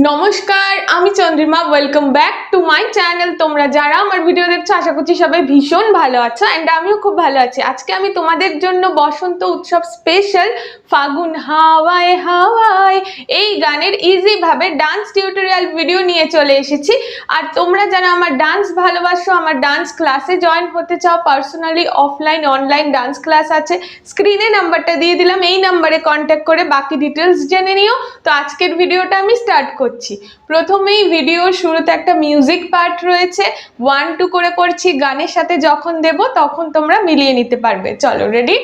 নমস্কার আমি Chandrima welcome back to my channel তোমরা যারা আমার ভিডিও দেখছ, আশা করছি সবাই ভীষণ ভালো আছো অ্যান্ড আমিও খুব ভালো আছি। আজকে আমি তোমাদের জন্য বসন্ত উৎসব স্পেশাল ফাগুন হাওয়ায় হাওয়ায় এই গানের ইজি ভাবে ডান্স টিউটোরিয়াল ভিডিও নিয়ে চলে এসেছি। আর তোমরা যারা আমার ডান্স ভালোবাসো, আমার ডান্স ক্লাসে জয়েন হতে চাও personally offline online dance class আছে স্ক্রিনে নাম্বারটা দিয়ে দিলাম, এই নাম্বারে কন্ট্যাক্ট করে বাকি ডিটেলস জেনে নিও। তো আজকের ভিডিওটা আমি স্টার্ট করছি। প্রথমেই ভিডিওর শুরুতে একটা মিউজিক পার্ট রয়েছে। ওয়ান টু করে করছি, গানের সাথে যখন দেব তখন তোমরা মিলিয়ে নিতে পারবে। চলো ready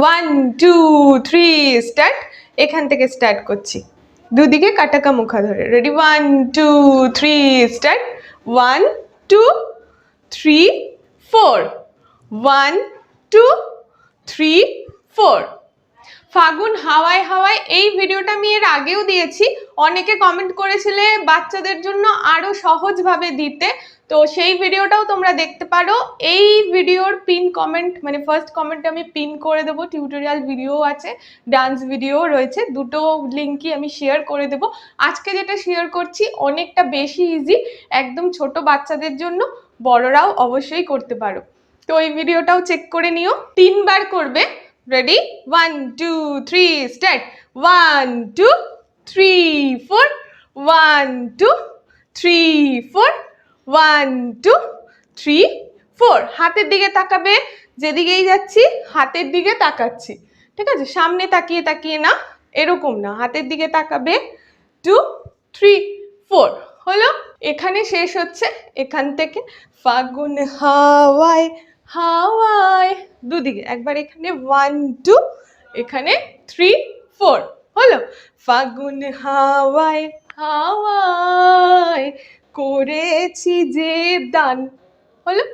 one two three start এখান থেকে স্টার্ট করছি। দুদিকে কাটাকা মুখা ধরে ready one two three start one two three four one two three four ফাগুন হাওয়ায় হাওয়ায় এই ভিডিওটা আমি এর আগেও দিয়েছি। অনেকে কমেন্ট করেছিলে বাচ্চাদের জন্য আরও সহজভাবে দিতে। তো সেই ভিডিওটাও তোমরা দেখতে পারো। এই ভিডিওর পিন কমেন্ট মানে ফার্স্ট কমেন্ট আমি পিন করে দেবো। টিউটোরিয়াল ভিডিও আছে ডান্স ভিডিও রয়েছে। দুটো লিঙ্কই আমি শেয়ার করে দেবো। আজকে যেটা শেয়ার করছি, অনেকটা বেশি ইজি একদম ছোট বাচ্চাদের জন্য। বড়রাও অবশ্যই করতে পারো। তো এই ভিডিওটাও চেক করে নিও। তিনবার করবে। Ready one two three start one two three four one two three four one two three four হাতের দিকে তাকাবে, যেদিকেই যাচ্ছি, হাতের দিকে তাকাচ্ছি। ঠিক আছে? সামনে তাকিয়ে তাকিয়ে না, এরকম না। হাতের দিকে তাকাবে টু থ্রি ফোর হলো? এখানে শেষ হচ্ছে। এখান থেকে ফাগুন হাওয়ায় হাওয়ায় দুদিকে, একবার এখানে ওয়ান টু এখানে থ্রি ফোর হলো? ফাগুন হাওয়ায় হাওয়ায় করেছি যে দান, হলো?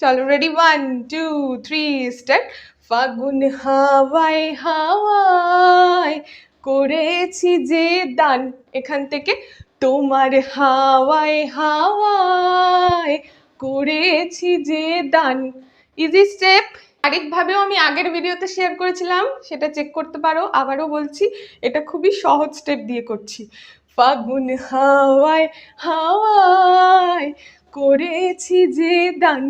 চলো ready one two three start ফাগুন হাওয়ায় হাওয়ায় করেছি যে দান, এখান থেকে তোমার হাওয়ায় হাওয়ায় করেছি যে দান। ইজি স্টেপ আরেকভাবেও আমি আগের ভিডিওতে শেয়ার করেছিলাম, সেটা চেক করতে পারো। আবারও বলছি, এটা খুবই সহজ স্টেপ দিয়ে করছি। ফাগুন হাওয়ায় হাওয়ায় করেছি যে দান।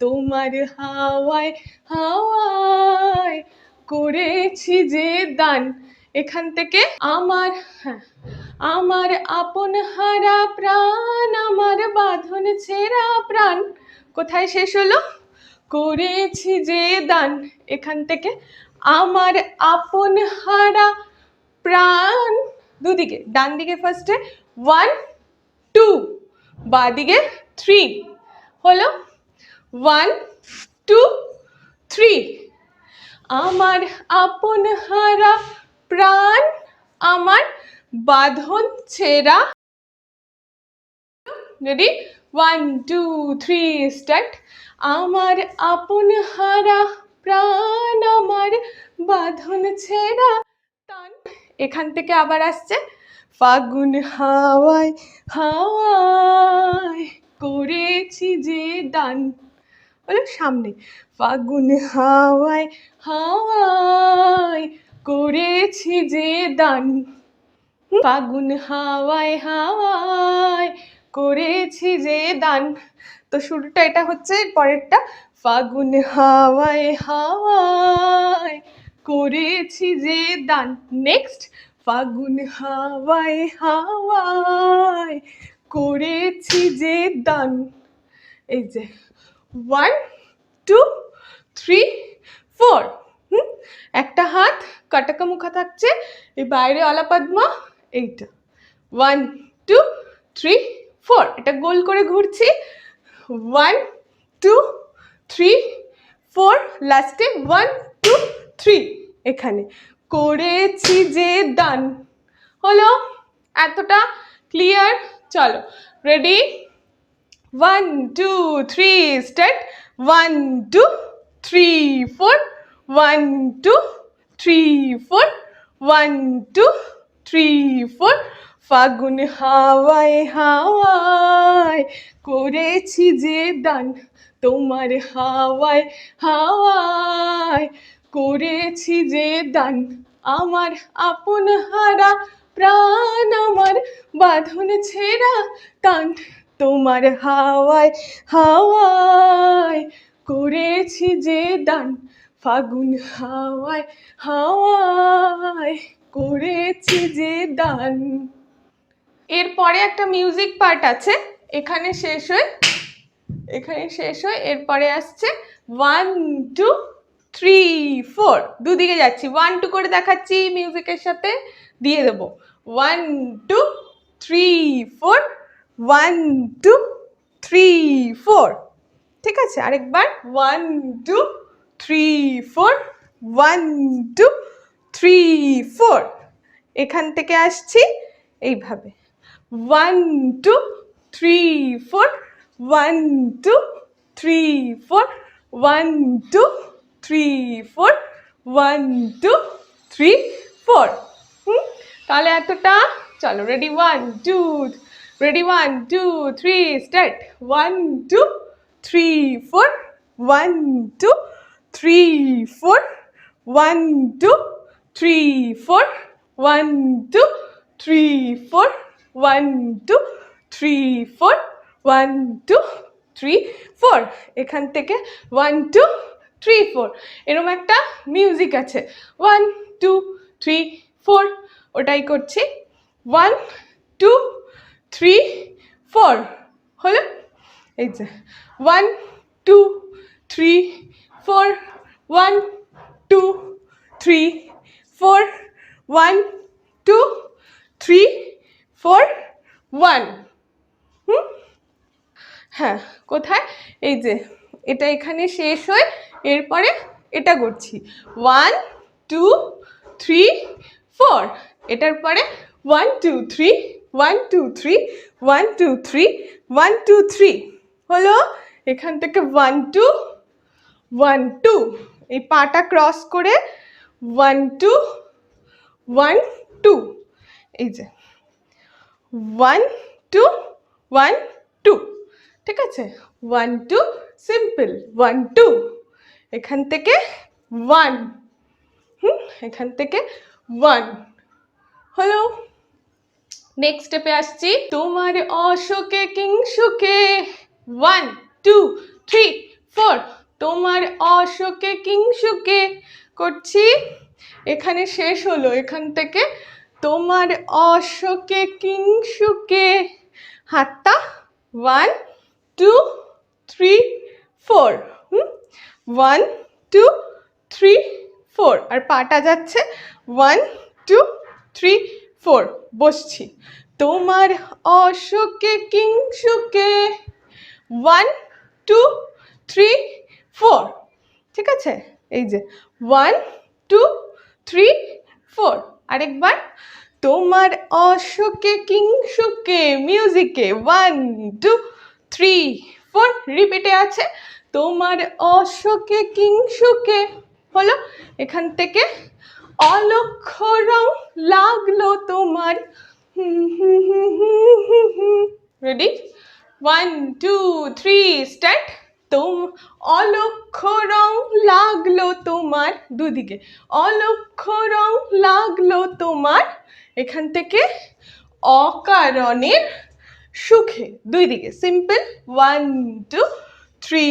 তোমার হাওয়ায় হাওয়ায় করেছি যে দান। এখান থেকে আমার হ্যাঁ আমার আপন হারা প্রাণ, আমার বাঁধন ছেঁড়া প্রাণ। কোথায় শেষ হলো? করেছি যে দান। এখান থেকে আমার আপন হারা প্রাণ। দুদিকে ডান দিকে ফার্স্টে ওয়ান টু বাদিকে থ্রি হলো ওয়ান টু থ্রি আমার আপন হারা প্রাণ, আমার বাঁধন ছেঁড়া। Ready one two three start আমার আপন হারা প্রাণ, আমার বাঁধন ছেঁড়া। টান। এখান থেকে আবার আসছে। ফাগুন হাওয়ায় হাওয়ায় করেছি যে দান। বলে, সামনে। ফাগুন হাওয়ায় হাওয়ায় করেছি যে দান। ফাগুন হাওয়ায় হাওয়ায় করেছি যে দান। তো শুরুটা এটা হচ্ছে, পরেরটা ফাগুন হাওয়ায় হাওয়ায় করেছি যে দান। নেক্সট ফাগুন হাওয়ায় হাওয়ায় করেছি যে দান। এই যে ওয়ান টু থ্রি ফোর একটা হাত কাটাকা মুখা থাকছে এই বাইরে অলাপদ্মা এইটা। ওয়ান টু থ্রি ফোর এটা গোল করে ঘুরছি। ওয়ান টু থ্রি ফোর লাস্টে ওয়ান টু থ্রি এখানে। করেছি যে দান হলো? এতটা ক্লিয়ার চলো। Ready one two three start one two three four one two three four one two three four ফাগুন হাওয়ায় হাওয়ায় করেছি যে দান, তোমার হাওয়ায় হাওয়ায় করেছি যে দান। আমার আপন হারা প্রাণ, আমার বাঁধন ছেঁড়া টান তোমার হাওয়ায় হাওয়ায় করেছি যে দান। ফাগুন হাওয়ায় হাওয়ায় করেছি যে দান। এরপরে একটা মিউজিক পার্ট আছে, এখানে শেষ হয়ে, এখানে শেষ হয়ে, এরপরে আসছে ওয়ান টু থ্রি ফোর দুদিকে যাচ্ছি। ওয়ান টু করে দেখাচ্ছি মিউজিকের সাথে, দিয়ে দেবো। One two three four one two three four ঠিক আছে? আরেকবার। One two three four one two three four এখান থেকে আসছি এইভাবে। One two three four one two three four one two three four one two three four হুম? তাহলে এতটা? চলো ready one two ready one two three start one two three four one two three four one two three four one two three four one two three four one two three four এখান থেকে one two three four এরকম একটা music আছে। One two three four ওটাই করছি। One two three four হলো? এই যে। One two three four one two three four one two three four one হুম? হ্যাঁ কোথায়? এই যে, এটা এখানে শেষ হয়ে এরপরে এটা করছি। ওয়ান টু থ্রি ফোর এটার পরে one two three one two three one two three one two three হলো এখান থেকে ওয়ান টু ওয়ান টু এই পাটা ক্রস করে ওয়ান টু ওয়ান টু এই যে। ওয়ান টু ওয়ান টু ঠিক আছে? One two simple one two এখান থেকে ওয়ান হুম? এখান থেকে ওয়ান হলো নেক্সট স্টেপে আসছি। তোমার অশোকে কিংসুকে ওয়ান টু থ্রি ফোর তোমার অশোকে, কিংসুকে করছি। এখানে শেষ হলো, এখান থেকে। তোমার অশোকে, কিংসুকে। হাতটা one two three four one two three four আর পাটা যাচ্ছে ওয়ান টু থ্রি ফোর বসছি। তোমার অশোকে, কিংসুকে। ওয়ান টু থ্রি ফোর ঠিক আছে? এই যে ওয়ান টু থ্রি ফোর আরেকবার। তোমার অশোকে, কিংসুকে মিউজিকে ওয়ান টু থ্রি ফোর রিপিটে আছে। তোমার অশোকে, কিংসুকে, হলো, এখান থেকে অলক্ষ রং লাগল তোমার। Ready one two three start তোম অলক্ষ রং লাগল তোমার, দুদিকে। অলক্ষ রং লাগল তোমার, এখান থেকে অকারণের সুখে। দুই দিকে simple one two three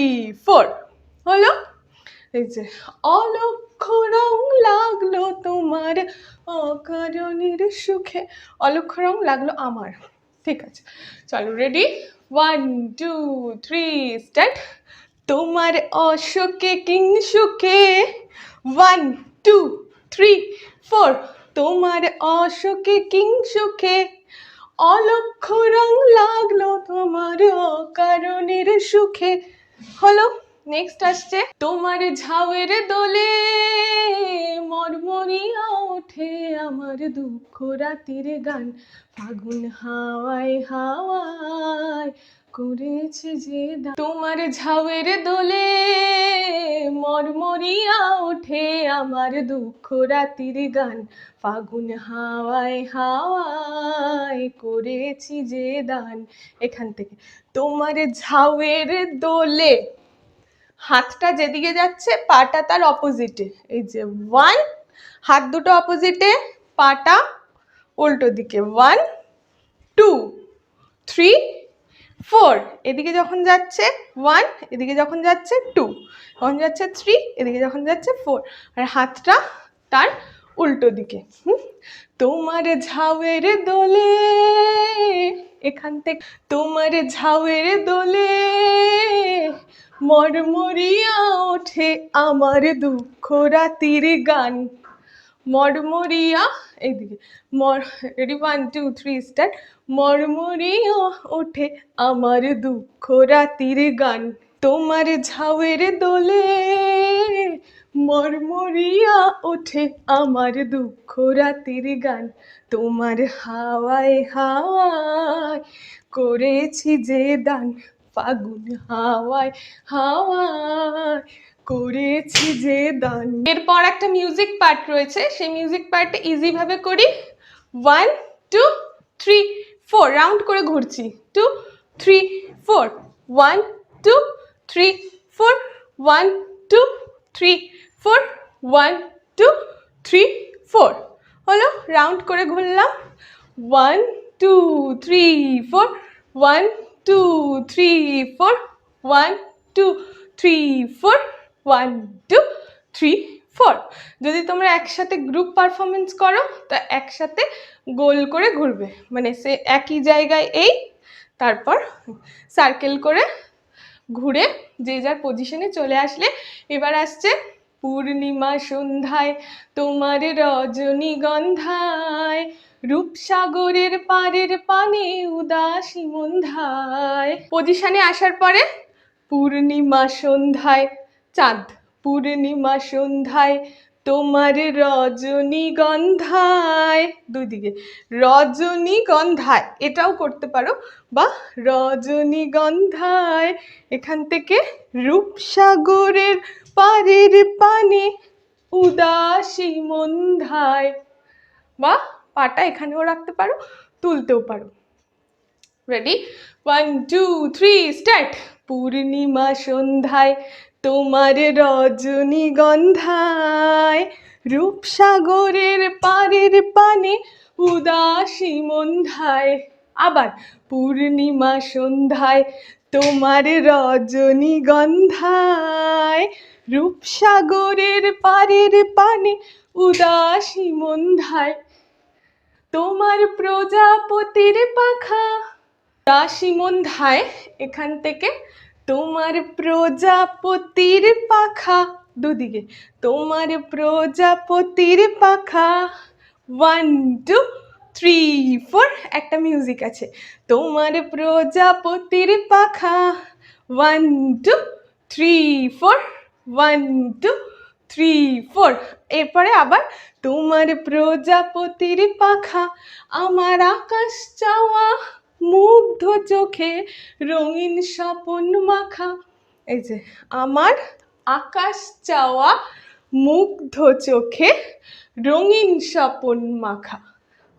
four হলো? এই যে, অলক্ষ রং লাগল তোমার, অকারণের সুখে। অলক্ষ রং লাগল আমার। ঠিক আছে। চলো ready one two three start তোমার অশোকে কিংসুকে ওয়ান টু থ্রি ফোর তোমার অশোকে কিংসুকে অলক্ষ রং লাগল তোমার অকারণের সুখে। হলো নেক্সট আসছে তোমার ঝাউয়ের দোলে। আমার দুঃখ রাতির গান। ফাগুন হাওয়ায় হাওয়ায় করেছে যে। তোমার ঝাউয়ের দোলে মরমরিয়া ওঠে আমার দুঃখ রাতির গান। ফাগুন হাওয়ায় হাওয়ায় করেছি যে দান। এখান থেকে। তোমার ঝাউয়ের দোলে হাতটা যেদিকে যাচ্ছে পাটা তার অপোজিটে এই যে ওয়ান হাত দুটো অপোজিটে পাটা উল্টো দিকে। ওয়ান টু থ্রি ফোর এদিকে যখন যাচ্ছে ওয়ান এদিকে যখন যাচ্ছে টু যখন যাচ্ছে থ্রি এদিকে যখন যাচ্ছে ফোর আর হাতটা তার উল্টো দিকে? তোমার ঝাউয়ের দোলে, এখান থেকে তোমার ঝাউয়ের দোলে, মরমরিয়া ওঠে আমার দুঃখ রাতির গান। মরমরিয়া, এইদিকে, মর ওয়ান টু থ্রি স্টার্ট মরমরিয়া ওঠে আমার দুঃখ রাতির গান, তোমার ঝাউয়ের দোলে। মরমরিয়া ওঠে আমার দুঃখ রাতির গান, তোমার হাওয়ায় হাওয়ায় করেছি যে দান, ফাগুন হাওয়ায় হাওয়ায় করেছি যে দান। এরপর একটা মিউজিক পার্ট রয়েছে, সেই মিউজিক পার্টটা ইজি ভাবে করি। One two three four round করে ঘুরছি। Two three four one two three four one two three four one two three four হলো রাউন্ড করে ঘুরলাম। One two three four one two three four one two three four one two three four যদি তোমরা একসাথে group performance করো, তো একসাথে গোল করে ঘুরবে। মানে সে একই জায়গায় এই, তারপর সার্কেল করে ঘুরে যে যার পজিশনে চলে আসলে, এবার আসছে পূর্ণিমা সন্ধ্যায়, তোমার রজনীগন্ধায়, রূপসাগরের পারের পানে উদাসী মন্ধায় পজিশনে আসার পরে পূর্ণিমা সন্ধ্যায় চাঁদ পূর্ণিমা সন্ধ্যায়, তোমার রজনীগন্ধায়। দুই দিকে। রজনীগন্ধায়, এটাও করতে পারো। বা রজনীগন্ধায়, এখান থেকে রূপসাগরের পারের পানে উদাসী মন্ধায়। বা পাটা এখানেও রাখতে পারো, তুলতেও পারো। Ready one two three start পূর্ণিমা সন্ধ্যায় তোমার রজনীগন্ধায় রূপসাগরের পারের পানে উদাসী মন্ধায়, আবার পূর্ণিমা সন্ধ্যায় তোমার রজনীগন্ধায় রূপসাগরের পারের পানে উদাসী মন্ধায়, তোমার প্রজাপতির পাখা। দাসী মন্ধায় এখান থেকে তোমার প্রজাপতির পাখা দুদিকে। তোমার প্রজাপতির পাখা। ওয়ান টু থ্রি ফোর একটা মিউজিক আছে। তোমার প্রজাপতির পাখা। One two three four one two three four এরপরে আবার তোমার প্রজাপতির পাখা। আমার আকাশ চাওয়া মুগ্ধ চোখে রঙিন স্বপন মাখা। এই যে, আমার আকাশ চাওয়া মুগ্ধ চোখে রঙিন স্বপন মাখা।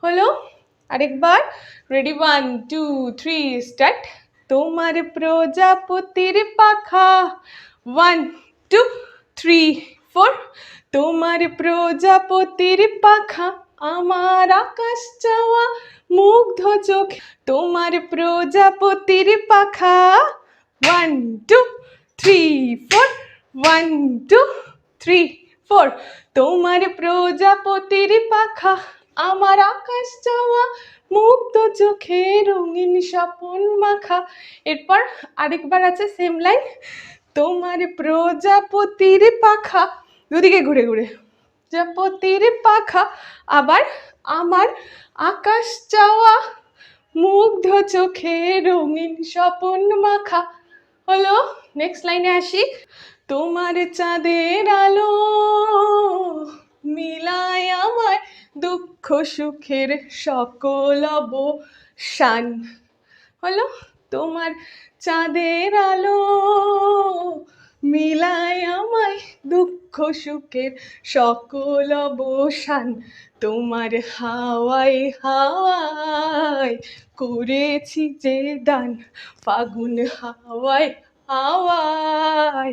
হলো আরেকবার ready one two three start তোমার প্রজাপতির পাখা। ওয়ান টু থ্রি ফোর তোমার প্রজাপতির পাখা। আমার আকাশ চাওয়া মুগ্ধ চোখ, তোমার প্রজাপতির পাখা। One two three four one two three four তোমার প্রজাপতির পাখা। আমার আকাশ চাওয়া মুক্ত চোখে রঙিন স্বপন মাখা। এরপর আরেকবার আছে সেম লাইন তোমার প্রজাপতির পাখা। দুদিকে ঘুরে ঘুরে। প্রজাপতির পাখা, আবার আমার আকাশ চাওয়া মুগ্ধ চোখে রঙিন স্বপন মাখা। হলো নেক্সট লাইনে আসি। তোমার চাঁদের আলো মিলায় আমার দুঃখ সুখের সকল অবসান। হলো, তোমার চাঁদের আলো মিলায় আমায় দুঃখ সুখের সকল অবসান। তোমার হাওয়ায় হাওয়ায় করেছি যে দান ফাগুন হাওয়ায় হাওয়ায়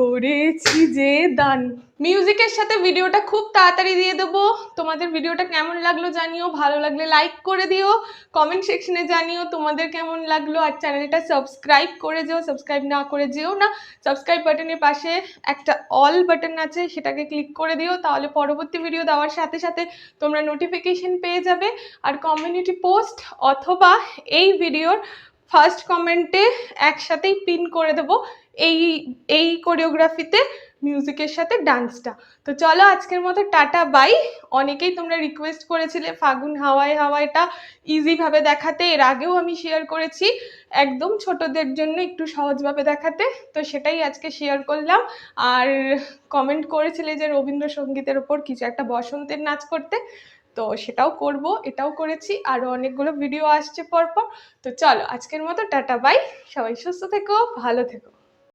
করেছি যে দান। মিউজিকের সাথে ভিডিওটা খুব তাড়াতাড়ি দিয়ে দেবো। তোমাদের ভিডিওটা কেমন লাগল জানিও, ভালো লাগলে লাইক করে দিও। কমেন্ট সেকশনে জানিও তোমাদের কেমন লাগল। আর চ্যানেলটা সাবস্ক্রাইব করে যেও সাবস্ক্রাইব না করে যেও না। সাবস্ক্রাইব বাটনের পাশে একটা অল বাটন আছে, সেটাকে ক্লিক করে দিও। তাহলে পরবর্তী ভিডিও দেওয়ার সাথে সাথে তোমরা নোটিফিকেশন পেয়ে যাবে। আর কমিউনিটি পোস্ট অথবা এই ভিডিওর ফার্স্ট কমেন্টে একসাথেই পিন করে দেবো এই এই কোরিওগ্রাফিতে মিউজিকের সাথে ডান্সটা তো চলো আজকের মতো টাটা বাই অনেকেই তোমরা রিকোয়েস্ট করেছিলে ফাগুন হাওয়ায় হাওয়ায়টা ইজিভাবে দেখাতে, এর আগেও আমি শেয়ার করেছি একদম ছোটদের জন্য একটু সহজভাবে দেখাতে, তো সেটাই আজকে শেয়ার করলাম। আর কমেন্ট করেছিলে যে রবীন্দ্রসঙ্গীতের ওপর কিছু একটা বসন্তের নাচ করতে তো সেটাও করব, এটাও করেছি আরও অনেকগুলো ভিডিও আসছে পরপর। তো চলো, আজকের মতো টাটা বাই সবাই সুস্থ থেকো, ভালো থেকো।